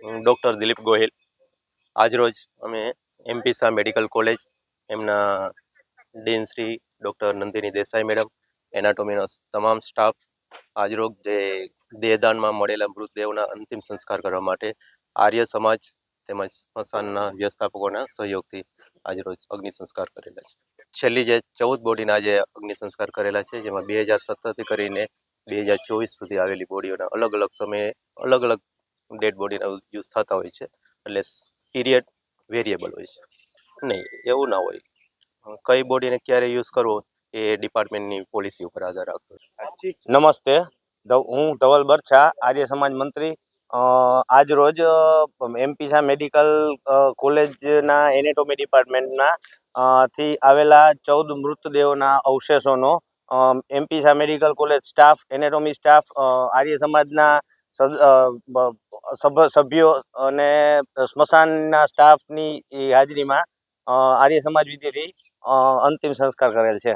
Doctor Dilip Gohil. આજરોજ અમે MP Shah medical college એમના dean Shri doctor Nandini Desai madam એનાટોમીનો તમામ સ્ટાફ આજરોગ જે દેહદાનમાં મળેલા મૃતદેહોના અંતિમ સંસ્કાર કરવા માટે આર્ય સમાજ તેમજ સ્મશાનના વ્યવસ્થાપકોના સહયોગથી આજરોજ અગ્નિ સંસ્કાર કરેલા છે. છેલ્લી જે ચૌદ બોડીના જે અગ્નિ સંસ્કાર કરેલા છે, જેમાં બે હજાર સત્તરથી કરીને બે હજાર ચોવીસ સુધી આવેલી બોડીઓના અલગ અલગ સમયે અલગ અલગ ડેડ બોડીના યુઝ થતા હોય છે. એટલે પીરિયડ વેરિયેબલ હોય છે. નહીં, એવું ના હોય. કઈ બોડીને ક્યારે યુઝ કરવો એ ડિપાર્ટમેન્ટની પોલિસી ઉપર આધાર રાખતો હોય. નમસ્તે. હું ધવલ બરછા આર્ય સમાજ મંત્રી. આજ રોજ એમપી શાહ મેડિકલ કોલેજના એનેટોમી ડિપાર્ટમેન્ટના થી આવેલા ચૌદ મૃતદેહોના અવશેષોનો MP Shah medical college staff, anatomy staff Arya સમાજના સભ્યો અને સ્મશાનના સ્ટાફની હાજરીમાં આર્ય સમાજ વિધિથી અંતિમ સંસ્કાર કરેલ છે.